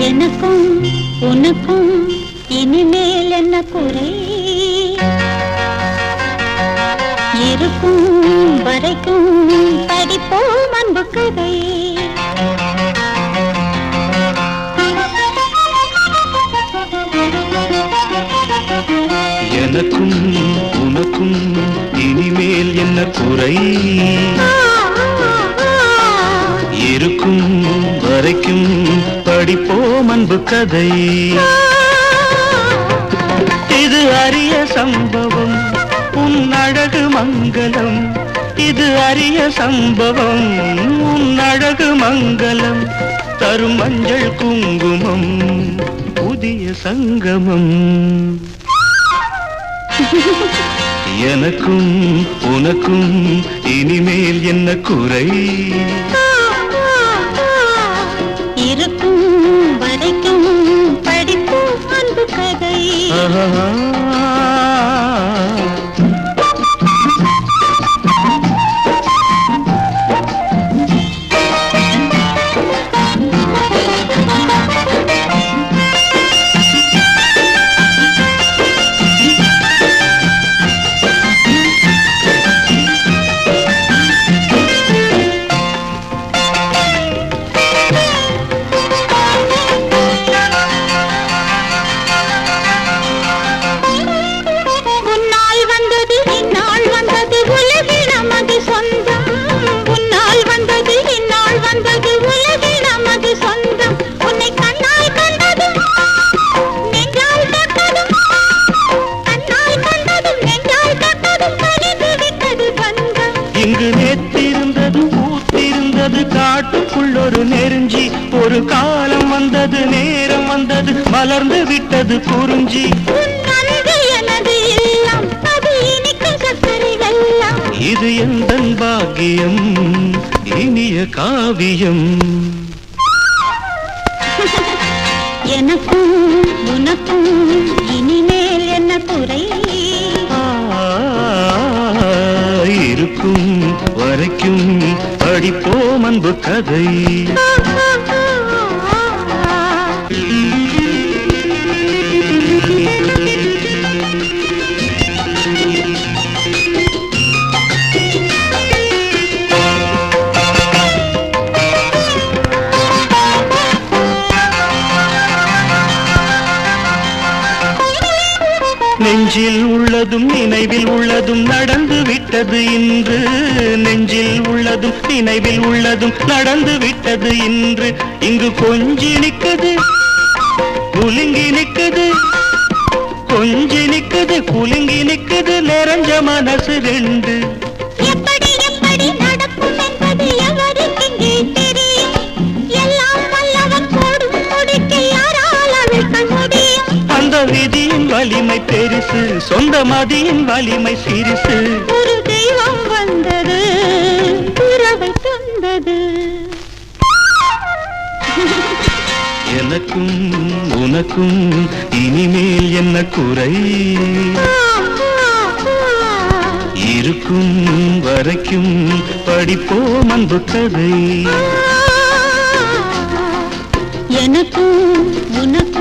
எனக்கும் உனக்கும் இனிமேல் என்ன குறை? இருக்கும் வரைக்கும் படிப்போம் அன்பு கதை. எனக்கும் உனக்கும் இனிமேல் என்ன குறை? கதை. இது அரிய சம்பவம் உன் அழகு மங்களம். இது அரிய சம்பவம் உன் அழகு மங்களம். தரும் மஞ்சள் குங்குமம் புதிய சங்கமம். எனக்கும் உனக்கும் இனிமேல் என்ன குறை? uh -huh. பூத்திருந்தது காட்டுக்குள் ஒரு நெருஞ்சி. ஒரு காலம் வந்தது நேரம் வந்தது மலர்ந்து விட்டது குறிஞ்சி. இது எந்த பாக்கியம்? இனிய காவியம். எனக்கும் உனக்கும் படிப்போம் அன்பு நெஞ்சில் உள்ளதும் நினைவில் உள்ளதும் நடந்து விட்டது இன்று. நெஞ்சில் உள்ளதும் நினைவில் உள்ளதும் நடந்து விட்டது இன்று. இங்கு கொஞ்சி நிற்குது குலுங்கி நிற்குது கொஞ்சி நிற்குது குலுங்கி நிற்குது. நிறைஞ்ச மனசு ரெண்டு. வலிமை பெருசு சொந்த மதியின் வலிமை சிறுசு. ஒரு தெய்வம் வந்தது உறவை தந்தது. எனக்கும் உனக்கும் இனிமேல் என்ன குறை? இருக்கும் வரைக்கும் படிப்போம் அன்பு கதை. எனக்கும் உனக்கும்